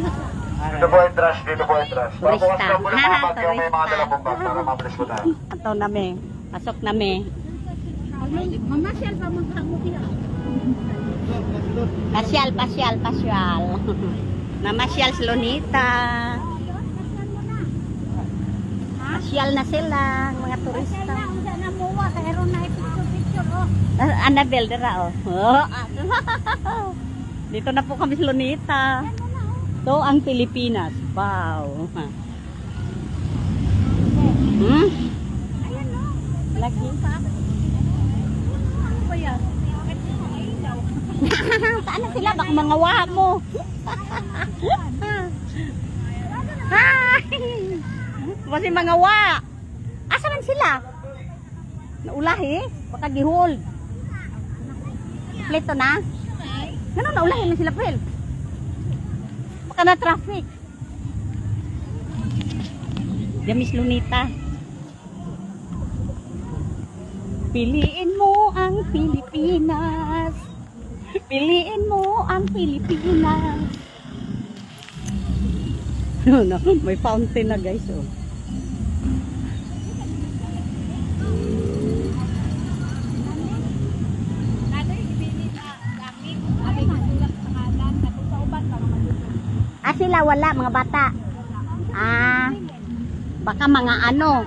Dito po entrance, dito po entrance. Turista. Pabukas na po ng mga Ah, bagyo, may mga dalawang bag para mabilis po tayo. Ato nami. Pasok nami. Mamasyal pa magkamot yan. Pasyal, pasyal, pasyal. Namasyal si Lonita. Pasyal na sila, mga turista. Na na oh. Ah, Annabelle, dira oh. Oh, Dito na po kami sa Lunita. Ito ang Pilipinas. Wow. Hmm? Ayan, no. Lagi. Ano ba yan? Saan na sila? Baka mga waha mo. Hi! Kasi mga wa. Asa man sila? Naulahi? Baka gihold. Pleto na? Ganun, naulahi na sila, Pel. Na traffic. Jamis Lunita. Piliin mo ang Pilipinas. Piliin mo ang Pilipinas. no, may fountain na guys oh. Ah sila wala mga bata. Ah baka mga ano,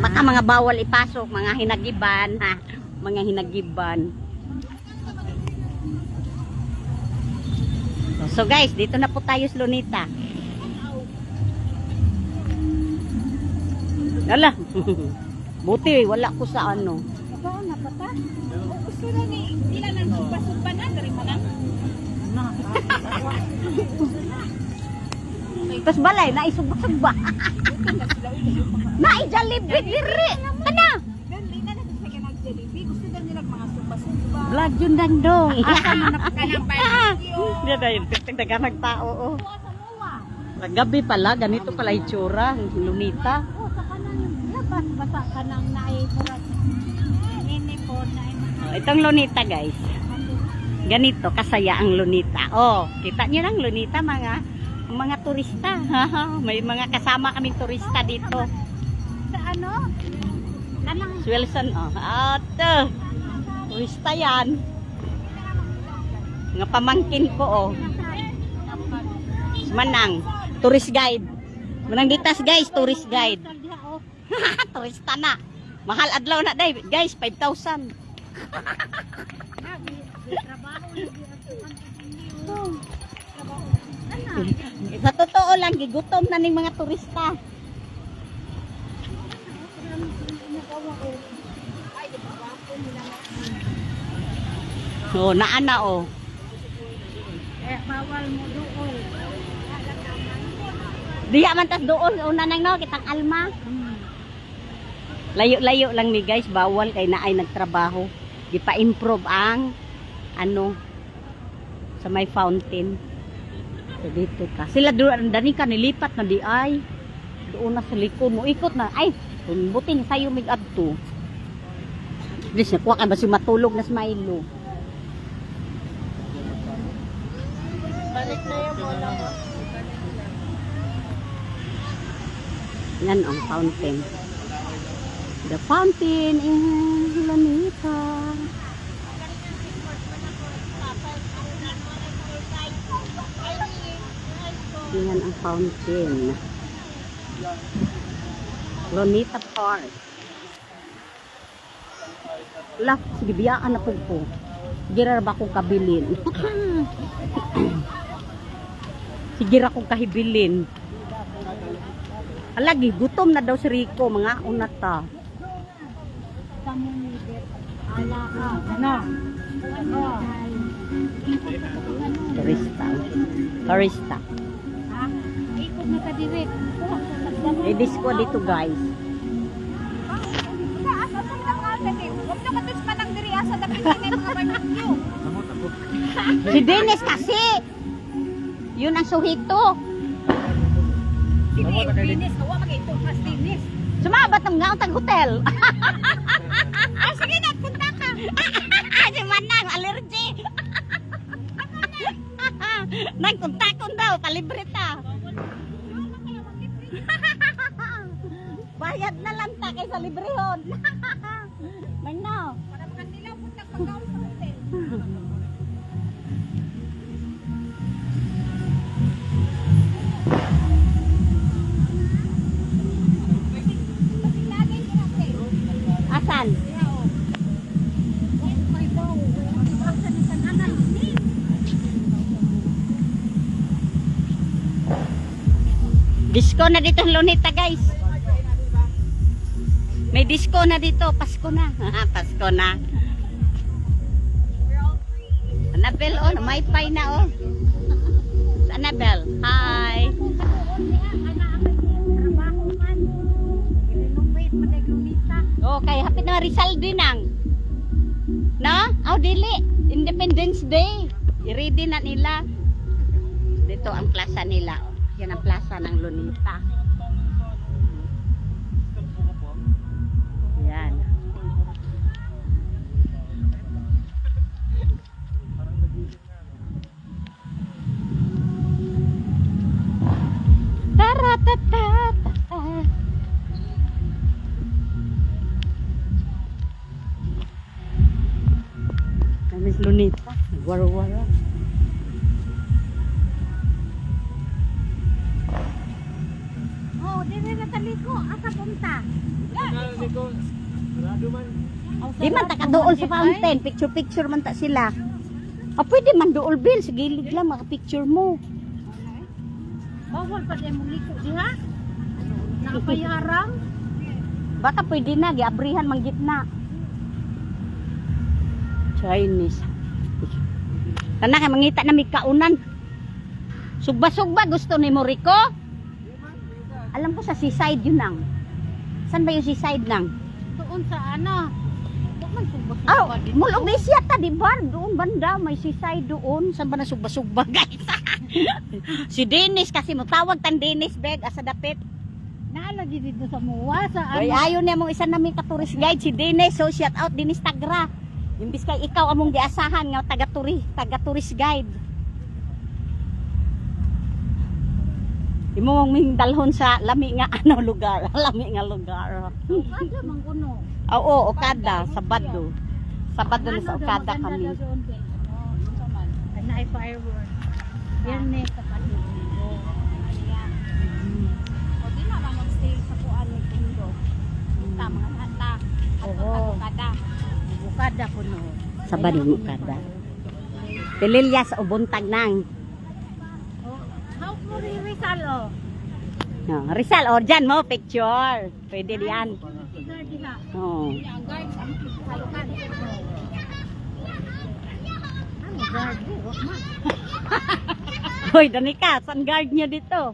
baka mga bawal ipasok, mga hinagiban, ha. Mga hinagiban. So guys, dito na po tayo sa Lunita. Ala. Buti wala ko sa ano. Aba, napata. Gusto na ni, sila nang Tapos balay, naisugba-sugba. Naijalibit diri. Kana? Vlog yun dandong. Asa mo na ka ng barbecue? Hindi na yun. Tigdagan tao. Oh. Buwa sa muwa. Gabi pala, ganito pala itsura. Lunita. O, sa kanang labas, basa ka ng naimurat. Ini po. Oh, itong lunita guys. Ganito, kasaya ang lunita. Oh, kita nyo lang lunita mga mga turista. May mga kasama kaming turista dito. Sa ano? Kanang Si Wilson, oh. Ato. Turista yan. Mga pamangkin ko, oh. Manang. Tourist guide. Manang ditas guys, tourist guide. Turista na. Mahal adlaw na day, guys, 5,000. Sa totoo lang, gigutom na ning mga turista. Oh, naana oh. Eh, bawal mo doon. Diya man tas doon una nang no kitang alma. Layo-layo lang ni guys, bawal kay naay nagtrabaho. Di pa improve ang ano sa may fountain. So dito ka. Sila doon dani ka nilipat na di ay. Doon na sa likod mo ikot na ay buting sayo mig adto. Dis na kuha ka ba si matulog na smilo. Balik na yung bola mo. Yan ang fountain. The fountain in Lanita. Yan ang fountain. Lonita Park. Wala, sige biyaan na po po. Ra ba akong kabilin? sige ra akong kahibilin. Alagi, gutom na daw si Rico, mga unata. Ano? Turista. Turista. Ha? Ikot na ka direct. May disco dito guys. Si Dennis kasi! Yun ang suhito. Sige, dinis. Hawa mag-ito. Dinis. Sumabat ng ngaon tag hotel. Ah, sige na. Punta ka. si Manang, allergy. Nagkuntakon daw, palibre ta. Bayad na lang ta kaysa librehon. Magno. Para makanilaw po na pagkaon Disco na dito Lunita guys. May disco na dito, Pasko na. Pasko na. Annabel, oh, may pay na, oh. Sa Annabel, hi. Oh, kay hapit na Rizal din ang. No? Oh, dili. Independence Day. I-ready na nila. Dito ang plaza nila. Yan ang plaza ng Lunita. Di man ta kaduol sa fountain, picture-picture man ta sila. Ah, pwede man duol bil, sa gilid lang, mga picture mo. Bawal pa din mong liko diha. Nakapayarang. Baka pwede na, giabrihan mang gitna. Chinese. Kana kay mangita na may kaunan. Sugba-sugba gusto ni mo Rico? Alam ko sa seaside yun nang. San ba yung seaside nang? Doon sa ano. Subos Oh, mulong isya ta, di ba? Doon banda, may seaside doon. Saan ba na sugba-sugba, guys? si Dennis kasi mo tawag tan Dennis beg asa dapit. Naalagi dito sa muwa sa ano. Ay, ayaw niya mong isa namin ka-tourist guide, si Dennis. So, shout out, Dennis Tagra. Imbis kay ikaw among giasahan nga taga-turi, taga-tourist guide. Imo mong ming dalhon sa lami nga ano lugar, lami nga lugar. Kada mang kuno. Oo, Okada, Sabado. Sabado na sa Okada kami. Ay na firework. Biyernes sa Palindo. O di na lang mag-stay sa kuan ng Palindo. Ta mga hata. Oo. Kada. Bukada kuno. Sabado Okada. Pililya sa ubuntag nang. Oh, how mo ri Rizal oh. No, Rizal, or dyan mo, picture. Pwede yan. Tigar diha. Oh. Man. Hoy, Danica, saan guard niya dito?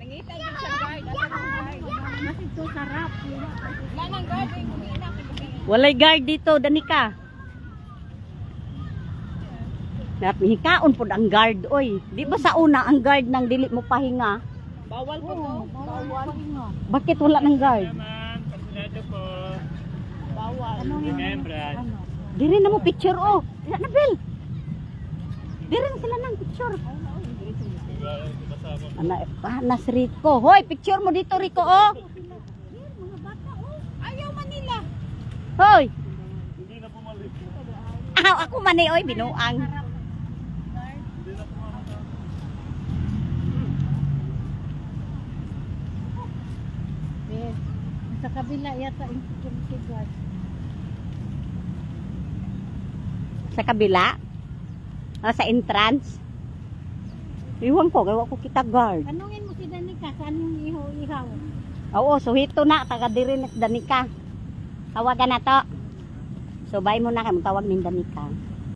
Nangita din sa guard. Asa ang guard? Mas ito sarap. Wala nang guard. Kumina. Walay guard dito, Danica. Dapat hikaon po ang guard, oy. Di ba sa una ang guard nang dili mo pahinga? Bawal po to. Bawal. Bakit wala ng guard? Bawal. Ano Remembrance. Ano? Diri na mo picture, oh. Wala na, Bel. Diri na sila ng picture. Ana, ah, nas Rico. Hoy, picture mo dito, Rico, oh. Mga bata oh. Ayaw Manila. Hoy. Aw, ako man eh, oy, binuang. Yes. Sa kabila yata yung security guard. Sa kabila? O, sa entrance? Iwan ko, gawa ko kita guard. Tanungin mo si Danica, saan yung iho-ihaw? Oo, so hito na, taga diri na Danica. Tawagan na to. So, bye mo na kay tawag ning Danica.